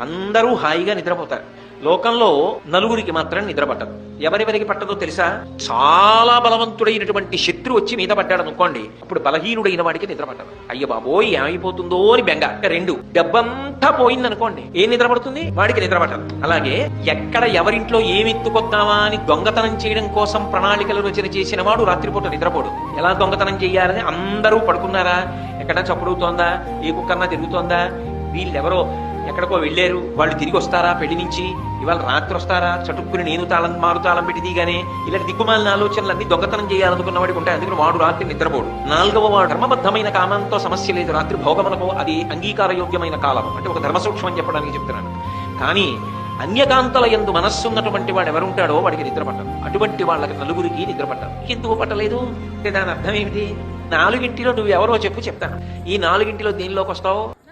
అందరూ హాయిగా నిద్రపోతారు. లోకంలో నలుగురికి మాత్రం నిద్ర పట్టదు. ఎవరెవరికి పట్టదో తెలుసా? చాలా బలవంతుడైనటువంటి శత్రు వచ్చి మీద పడ్డాడు అనుకోండి అప్పుడు బలహీనుడైన వాడికి నిద్ర పట్టదు. అయ్య బాబోయ్ ఏమైపోతుందో అని బెంగ. రెండు డబ్బంతా పోయింది అనుకోండి ఏం నిద్ర పడుతుంది? వాడికి నిద్ర పట్టదు. అలాగే ఎక్కడ ఎవరింట్లో ఏమి ఎత్తుకొద్దామా అని దొంగతనం చేయడం కోసం ప్రణాళికలు రచన చేసిన వాడు రాత్రిపూట నిద్రపోడు. ఎలా దొంగతనం చేయాలని అందరూ పడుకున్నారా? ఎక్కడ చప్పుడుతోందా ఏ కుక్కన్నా తిరుగుతోందా? వీళ్ళెవరో? ఎక్కడికో వెళ్ళారు. వాళ్ళు తిరిగి వస్తారా? పెళ్ళి నుంచి ఇవాళ రాత్రి వస్తారా? చటుక్కుని నేను తాళం మారు తాళం పెట్టి దిగానే ఇలాంటి దిక్కుమాలిన ఆలోచనలు అన్ని దొంగతనం చేయాలనుకున్న వాడికి ఉంటాయి. అందుకని వాడు రాత్రి నిద్రపోడు. నాలుగవ వాడు ధర్మబద్ధమైన కామంతో సమస్య లేదు. రాత్రి భోగమనకో అది అంగీకారయోగ్యమైన కాలం. అంటే ఒక ధర్మ సూక్ష్మం చెప్పడానికి చెప్తున్నాను. కానీ అన్యకాంతల ఎందు మనస్సున్నటువంటి వాడు ఎవరుంటాడో వాడికి నిద్ర పట్టదు అటువంటి వాళ్ళకి నలుగురికి నిద్ర పట్టదు ఎందుకు పట్టలేదు? అంటే దాని అర్థం ఏమిటి? నాలుగింటిలో నువ్వు ఎవరో చెప్పు చెప్తాను. ఈ నాలుగింటిలో దేనిలోకి వస్తావు?